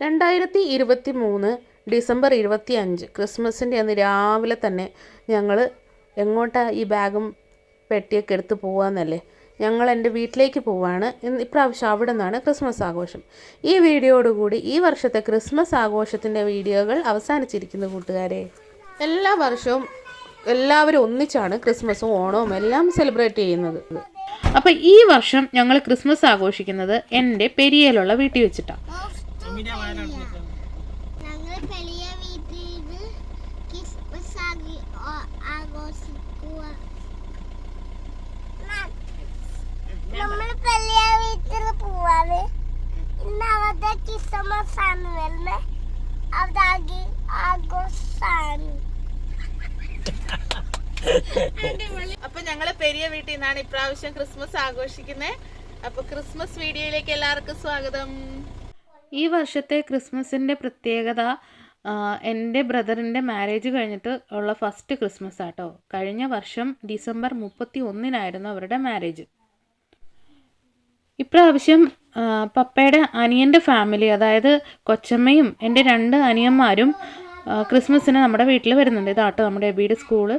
രണ്ടായിരത്തി ഇരുപത്തി മൂന്ന് ഡിസംബർ ഇരുപത്തി അഞ്ച് ക്രിസ്മസിന്റെ അന്ന് രാവിലെ തന്നെ ഞങ്ങൾ എങ്ങോട്ടാണ് ഈ ബാഗും പെട്ടിയൊക്കെ എടുത്ത് പോവാന്നല്ലേ? ഞങ്ങൾ എന്റെ വീട്ടിലേക്ക് പോവാണ്. ഇന്ന് ഇപ്രാവശ്യം അവിടെ നിന്നാണ് ക്രിസ്മസ് ആഘോഷം. ഈ വീഡിയോയോടുകൂടി ഈ വർഷത്തെ ക്രിസ്മസ് ആഘോഷത്തിന്റെ വീഡിയോകൾ അവസാനിച്ചിരിക്കുന്നു കൂട്ടുകാരെ. എല്ലാ വർഷവും എല്ലാവരും ഒന്നിച്ചാണ് ക്രിസ്മസും ഓണവും എല്ലാം സെലിബ്രേറ്റ് ചെയ്യുന്നത്. അപ്പോൾ ഈ വർഷം ഞങ്ങൾ ക്രിസ്മസ് ആഘോഷിക്കുന്നത് എന്റെ പെരിയയിലുള്ള വീട്ടിൽ വെച്ചിട്ടാണ് ഞങ്ങൾ വലിയ വീട്ടിൽ ക്രിസ്മസ് ആഘോഷിക്കുക. നമ്മൾ വലിയ വീട്ടിൽ പോവാണ്. ഇന്ന് അവരുടെ ക്രിസ്മസ് ആണ് വരുന്നത് അവിടെ ആഘി- ആഘോഷാണ്. അപ്പൊ ഞങ്ങൾ പെരിയ വീട്ടിൽ നിന്നാണ് ഇപ്രാവശ്യം ക്രിസ്മസ് ആഘോഷിക്കുന്നത് അപ്പൊ ക്രിസ്മസ് വീഡിയോയിലേക്ക് എല്ലാവർക്കും സ്വാഗതം. ഈ വർഷത്തെ ക്രിസ്മസിന്റെ പ്രത്യേകത എന്റെ ബ്രദറിന്റെ മാരേജ് കഴിഞ്ഞിട്ട് ഉള്ള ഫസ്റ്റ് ക്രിസ്മസ് ആട്ടോ കഴിഞ്ഞ വർഷം ഡിസംബർ മുപ്പത്തി ഒന്നിനായിരുന്നു അവരുടെ മാരേജ്. ഇപ്രാവശ്യം പപ്പയുടെ അനിയന്റെ ഫാമിലി അതായത് കൊച്ചമ്മയും എന്റെ രണ്ട് അനിയന്മാരും ക്രിസ്മസിന് നമ്മുടെ വീട്ടിൽ വരുന്നുണ്ട്. ഇതാട്ടോ നമ്മുടെ എബിയുടെ സ്കൂൾ.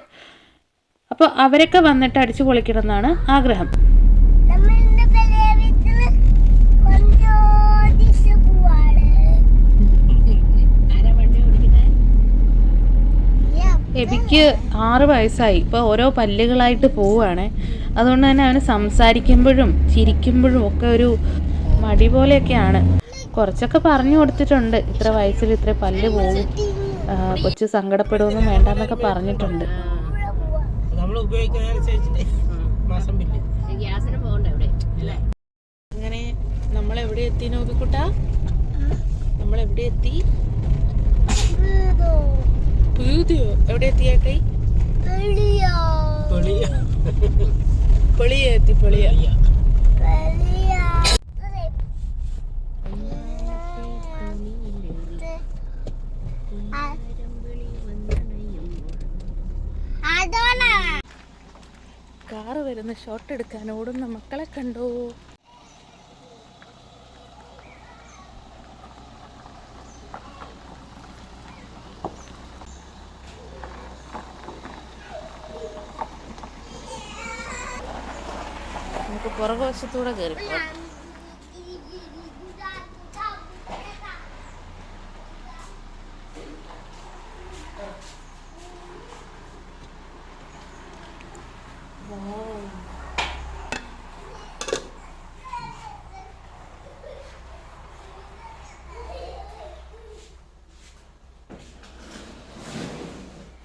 അപ്പോൾ അവരൊക്കെ വന്നിട്ട് അടിച്ചു പൊളിക്കണം എന്നാണ് ആഗ്രഹം നമ്മൾ ഇന്ന് വലിയ വീട്ടിൽ കൊണ്ടോടിച്ച് പോവാണ് Yeah. എബിക്ക് ആറ് വയസ്സായി. ഇപ്പോൾ ഓരോ പല്ലുകളായിട്ട് പോവുകയാണ്. അതുകൊണ്ട് തന്നെ അവന് സംസാരിക്കുമ്പോഴും ചിരിക്കുമ്പോഴും ഒക്കെ ഒരു മടി പോലെയൊക്കെയാണ്. കുറച്ചൊക്കെ പറഞ്ഞു കൊടുത്തിട്ടുണ്ട്. ഇത്ര വയസ്സിൽ ഇത്ര പല്ല് പോകും കൊച്ചു സങ്കടപ്പെടുമൊന്നും വേണ്ടെന്നൊക്കെ പറഞ്ഞിട്ടുണ്ട്. ഉപയോഗിക്കുന്നതനുസരിച്ചിട്ട് മാസം ബില്ല്. അങ്ങനെ നമ്മൾ എവിടെ എത്തി നോക്കിക്കുട്ട നമ്മൾ എവിടെ എത്തി? വീടോ. പുതിയോ എവിടെ എത്തിയാട്ടെ പൊളിയ? എത്തി പൊളിയ. കാറ് വരുന്ന ഷോട്ട് എടുക്കാൻ ഓടുന്ന മക്കളെ കണ്ടോ നമുക്ക് പുറകുവശത്തൂടെ കയറി പോവാം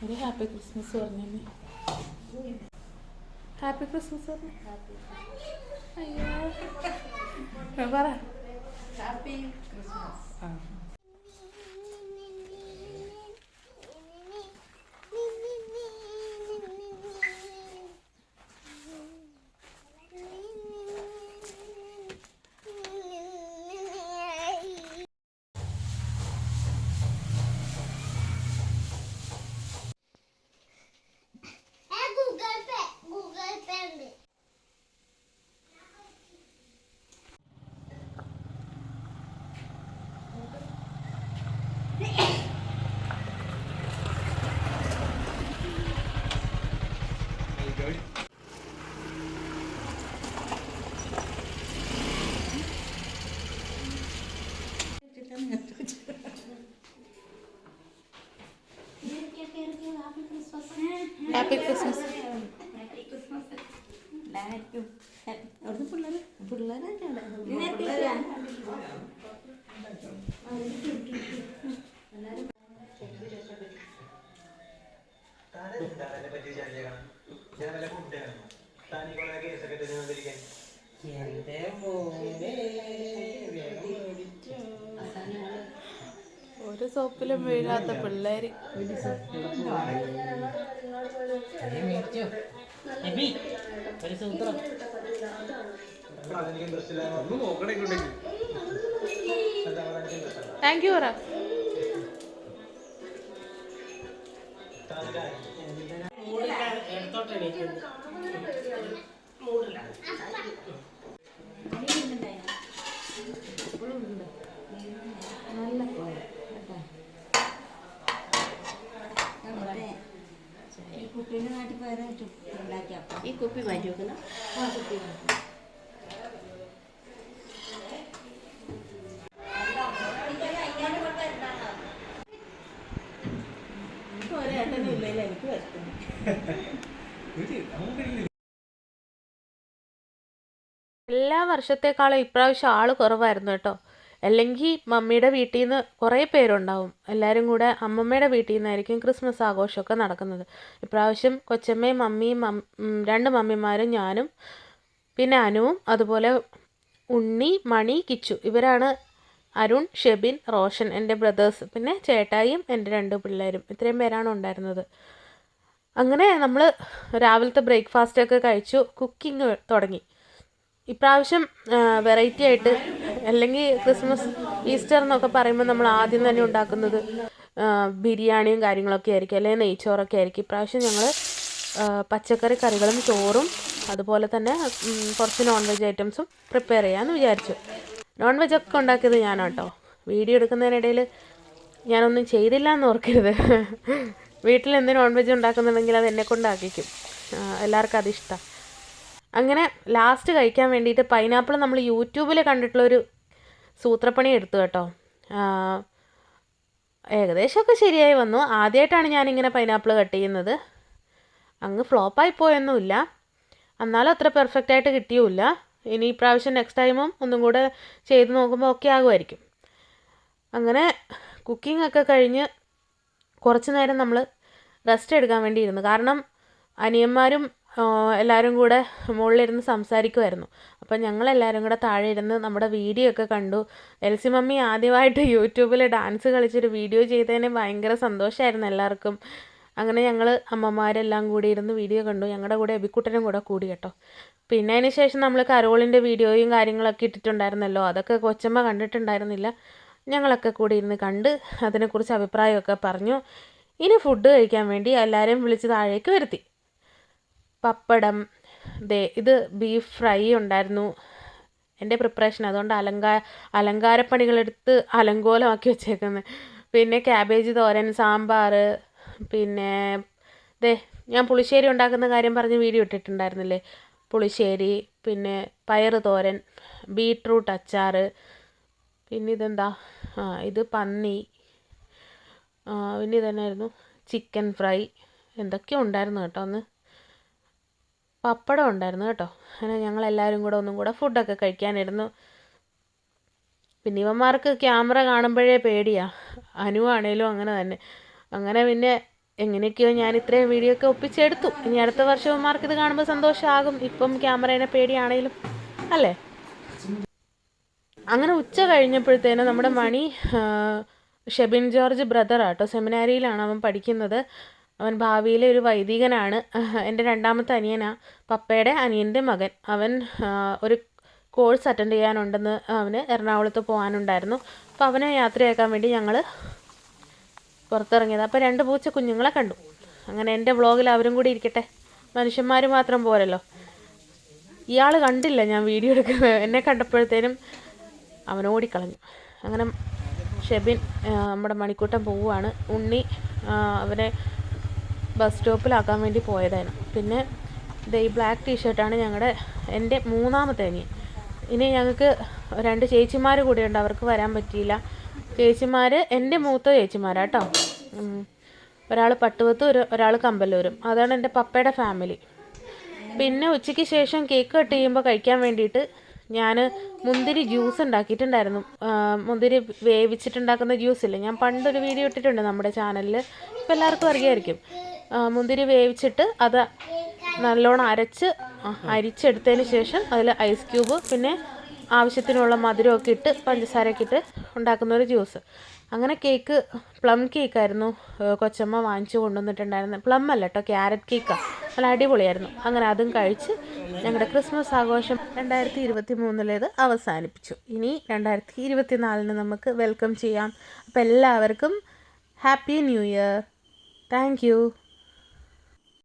ഒരു ഹാപ്പി ക്രിസ്മസ് പറഞ്ഞു ഹാപ്പി ക്രിസ്മസ് പറഞ്ഞു. പറ. ഹാപ്പി ക്രിസ്മസ് ആ. ഹാപ്പി ക്രിസ്മസ് എന്റെ മോനെ വേഗം. ഒരു സോപ്പിലും വീഴാത്ത പിള്ളേര്. താങ്ക് യു പറ എടുത്തോട്ടെ ഈ കുപ്പി മാറ്റി. വെക്കുന്ന എനിക്ക് വരത്തുന്നു എല്ലാ വർഷത്തേക്കാളും ഇപ്രാവശ്യം ആൾ കുറവായിരുന്നു കേട്ടോ. അല്ലെങ്കിൽ മമ്മിയുടെ വീട്ടിൽ നിന്ന് കുറേ പേരുണ്ടാവും. എല്ലാവരും കൂടെ അമ്മമ്മയുടെ വീട്ടിൽ നിന്നായിരിക്കും ക്രിസ്മസ് ആഘോഷമൊക്കെ നടക്കുന്നത്. ഇപ്രാവശ്യം കൊച്ചമ്മയും മമ്മിയും രണ്ട് മമ്മിമാരും ഞാനും പിന്നെ അനുവും അതുപോലെ ഉണ്ണി മണി കിച്ചു. ഇവരാണ് അരുൺ ഷെബിൻ റോഷൻ എന്റെ ബ്രദേഴ്സ് പിന്നെ ചേട്ടായിയും എന്റെ രണ്ട് പിള്ളേരും. ഇത്രയും പേരാണ് ഉണ്ടായിരുന്നത്. അങ്ങനെ നമ്മൾ രാവിലത്തെ ബ്രേക്ക്ഫാസ്റ്റൊക്കെ കഴിച്ചു കുക്കിംഗ് തുടങ്ങി. ഇപ്രാവശ്യം വെറൈറ്റി ആയിട്ട് അല്ലെങ്കിൽ ക്രിസ്മസ് ഈസ്റ്റർ എന്നൊക്കെ പറയുമ്പോൾ നമ്മൾ ആദ്യം തന്നെ ഉണ്ടാക്കുന്നത് ബിരിയാണിയും കാര്യങ്ങളൊക്കെ ആയിരിക്കും അല്ലെങ്കിൽ നെയ്ച്ചോറൊക്കെ ആയിരിക്കും. ഇപ്രാവശ്യം ഞങ്ങൾ പച്ചക്കറി കറികളും ചോറും അതുപോലെ തന്നെ കുറച്ച് നോൺ വെജ് ഐറ്റംസും പ്രിപ്പയർ ചെയ്യാമെന്ന് വിചാരിച്ചു. നോൺ വെജ് ഒക്കെ ഉണ്ടാക്കിയത് ഞാനാട്ടോ വീഡിയോ എടുക്കുന്നതിനിടയിൽ ഞാനൊന്നും ചെയ്തില്ല എന്ന് ഓർക്കരുത്. വീട്ടിൽ എന്ത് നോൺ വെജ് ഉണ്ടാക്കുന്നുണ്ടെങ്കിൽ അത് എന്നെ കൊണ്ടാക്കിക്കും എല്ലാവർക്കും അതിഷ്ടമാണ് അങ്ങനെ ലാസ്റ്റ് കഴിക്കാൻ വേണ്ടിയിട്ട് പൈനാപ്പിൾ നമ്മൾ യൂട്യൂബിൽ കണ്ടിട്ടുള്ളൊരു സൂത്രപ്പണി എടുത്തു കേട്ടോ. ഏകദേശമൊക്കെ ശരിയായി വന്നു. ആദ്യമായിട്ടാണ് ഞാനിങ്ങനെ പൈനാപ്പിൾ കട്ട് ചെയ്യുന്നത്. അങ്ങ് ഫ്ലോപ്പായി പോയൊന്നുമില്ല. എന്നാലും അത്ര പെർഫെക്റ്റ് ആയിട്ട് കിട്ടിയുമില്ല. ഇനി ഇപ്രാവശ്യം പ്രാവശ്യം നെക്സ്റ്റ് ടൈമും ഒന്നും കൂടെ ചെയ്ത് നോക്കുമ്പോൾ ഒക്കെ ആകുമായിരിക്കും. അങ്ങനെ കുക്കിംഗ് ഒക്കെ കഴിഞ്ഞ് കുറച്ച് നേരം നമ്മൾ റെസ്റ്റ് എടുക്കാൻ വേണ്ടി ഇരുന്നു. കാരണം അനിയന്മാരും എല്ലാവരും കൂടെ മുകളിലിരുന്ന് സംസാരിക്കുമായിരുന്നു അപ്പം ഞങ്ങളെല്ലാവരും കൂടെ താഴെ ഇരുന്ന് നമ്മുടെ വീഡിയോ ഒക്കെ കണ്ടു. എൽസി മമ്മി ആദ്യമായിട്ട് യൂട്യൂബിൽ ഡാൻസ് കളിച്ചൊരു വീഡിയോ ചെയ്തതിന് ഭയങ്കര സന്തോഷമായിരുന്നു എല്ലാവർക്കും. അങ്ങനെ ഞങ്ങൾ അമ്മമാരെല്ലാം കൂടി ഇരുന്ന് വീഡിയോ കണ്ടു. ഞങ്ങളുടെ കൂടെ എബിക്കുട്ടനും കൂടെ കൂടി കേട്ടോ. പിന്നെ അതിന് ശേഷം നമ്മൾ കരോളിന്റെ വീഡിയോയും കാര്യങ്ങളൊക്കെ ഇട്ടിട്ടുണ്ടായിരുന്നല്ലോ. അതൊക്കെ കൊച്ചമ്മ കണ്ടിട്ടുണ്ടായിരുന്നില്ല. ഞങ്ങളൊക്കെ കൂടി ഇരുന്ന് കണ്ട് അതിനെക്കുറിച്ച് അഭിപ്രായമൊക്കെ പറഞ്ഞു. ഇനി ഫുഡ് കഴിക്കാൻ വേണ്ടി എല്ലാവരെയും വിളിച്ച് താഴേക്ക് വരുത്തി. പപ്പടം ദേ ഇത് ബീഫ് ഫ്രൈ ഉണ്ടായിരുന്നു. എന്റെ പ്രിപ്പറേഷൻ അതുകൊണ്ട് അലങ്കാര അലങ്കാരപ്പണികളെടുത്ത് അലങ്കോലമാക്കി വെച്ചേക്കുന്നത് പിന്നെ ക്യാബേജ് തോരൻ സാമ്പാർ പിന്നെ ദേ ഞാൻ പുളിശ്ശേരി ഉണ്ടാക്കുന്ന കാര്യം പറഞ്ഞ് വീഡിയോ ഇട്ടിട്ടുണ്ടായിരുന്നില്ലേ? പുളിശ്ശേരി പിന്നെ പയർ തോരൻ ബീട്രൂട്ട് അച്ചാർ പിന്നെ ഇതെന്താ? ആ ഇത് പന്നി പിന്നെ ഇതന്നെയായിരുന്നു ചിക്കൻ ഫ്രൈ എന്തൊക്കെയോ ഉണ്ടായിരുന്നു കേട്ടോ ഒന്ന് പപ്പടം ഉണ്ടായിരുന്നു കേട്ടോ. അങ്ങനെ ഞങ്ങൾ എല്ലാവരും കൂടെ ഒന്നും കൂടെ ഫുഡൊക്കെ കഴിക്കാനിരുന്നു. പിന്നെ ഇവന്മാർക്ക് ക്യാമറ കാണുമ്പോഴേ പേടിയാ. അനുവാണേലും അങ്ങനെ തന്നെ. അങ്ങനെ പിന്നെ എങ്ങനെയൊക്കെയോ ഞാൻ ഇത്രയും വീഡിയോ ഒക്കെ ഒപ്പിച്ചെടുത്തു. ഇനി അടുത്ത വർഷം ഇവന്മാർക്ക് ഇത് കാണുമ്പോൾ സന്തോഷമാകും ഇപ്പം ക്യാമറേനെ പേടിയാണേലും. അല്ലേ? അങ്ങനെ ഉച്ച കഴിഞ്ഞപ്പോഴത്തേനും നമ്മുടെ മണി ഷെബിൻ ജോർജ് ബ്രദറാട്ടോ സെമിനാരിയിലാണ് അവൻ പഠിക്കുന്നത്. അവൻ ഭാവിയിലെ ഒരു വൈദികനാണ്. എന്റെ രണ്ടാമത്തെ അനിയനാ. പപ്പയുടെ അനിയന്റെ മകൻ. അവൻ ഒരു കോഴ്സ് അറ്റൻഡ് ചെയ്യാനുണ്ടെന്ന് അവന് എറണാകുളത്ത് പോകാനുണ്ടായിരുന്നു. അപ്പോൾ അവനെ യാത്രയാക്കാൻ വേണ്ടി ഞങ്ങൾ പുറത്തിറങ്ങിയത്. അപ്പോൾ രണ്ട് പൂച്ച കുഞ്ഞുങ്ങളെ കണ്ടു. അങ്ങനെ എന്റെ വ്ളോഗിൽ അവരും കൂടി ഇരിക്കട്ടെ. മനുഷ്യന്മാർ മാത്രം പോരല്ലോ. ഇയാൾ കണ്ടില്ല ഞാൻ വീഡിയോ എടുക്കുന്നത് എന്നെ കണ്ടപ്പോഴത്തേനും അവൻ ഓടിക്കളഞ്ഞു. അങ്ങനെ ഷെബിൻ നമ്മുടെ മണിക്കൂട്ടം പോവുകയാണ് ഉണ്ണി അവനെ ബസ് സ്റ്റോപ്പിലാക്കാൻ വേണ്ടി പോയതായിരുന്നു. പിന്നെ ഈ ബ്ലാക്ക് ടീഷർട്ടാണ് ഞങ്ങളുടെ എന്റെ മൂന്നാമത്തെ അനിയൻ. ഇനി ഞങ്ങൾക്ക് രണ്ട് ചേച്ചിമാർ കൂടെയുണ്ട് അവർക്ക് വരാൻ പറ്റിയില്ല. ചേച്ചിമാർ എന്റെ മൂത്ത ചേച്ചിമാരാട്ടോ ഒരാൾ പട്ടുവത്തും ഒരു ഒരാൾ കമ്പല്ലൂരും. അതാണ് എന്റെ പപ്പയുടെ ഫാമിലി പിന്നെ ഉച്ചയ്ക്ക് ശേഷം കേക്ക് കട്ട് ചെയ്യുമ്പോൾ കഴിക്കാൻ വേണ്ടിയിട്ട് ഞാൻ മുന്തിരി ജ്യൂസ് ഉണ്ടാക്കിയിട്ടുണ്ടായിരുന്നു. മുന്തിരി വേവിച്ചിട്ടുണ്ടാക്കുന്ന ജ്യൂസ് ഇല്ലേ? ഞാൻ പണ്ടൊരു വീഡിയോ ഇട്ടിട്ടുണ്ട് നമ്മുടെ ചാനലിൽ ഇപ്പോൾ എല്ലാവർക്കും അറിയായിരിക്കും. ആ, മുന്തിരി വേവിച്ചിട്ട് അത് നല്ലോണം അരച്ച് അരിച്ചെടുത്തതിന് ശേഷം അതിൽ ഐസ് ക്യൂബ് പിന്നെ ആവശ്യത്തിനുള്ള മധുരമൊക്കെ ഇട്ട് പഞ്ചസാരയൊക്കെ ഇട്ട് ഉണ്ടാക്കുന്ന ഒരു ജ്യൂസ് അങ്ങനെ കേക്ക് പ്ലം കേക്കായിരുന്നു കൊച്ചമ്മ വാങ്ങിച്ചു കൊണ്ടുവന്നിട്ടുണ്ടായിരുന്നത്. പ്ലം അല്ല കേട്ടോ ക്യാരറ്റ് കേക്കാണ് നല്ല അടിപൊളിയായിരുന്നു. അങ്ങനെ അതും കഴിച്ച് ഞങ്ങളുടെ ക്രിസ്മസ് ആഘോഷം രണ്ടായിരത്തി ഇരുപത്തി മൂന്നിലേത് അവസാനിപ്പിച്ചു. ഇനി രണ്ടായിരത്തി ഇരുപത്തി നാലിന് നമുക്ക് വെൽക്കം ചെയ്യാം. അപ്പോൾ എല്ലാവർക്കും ഹാപ്പി ന്യൂ ഇയർ താങ്ക്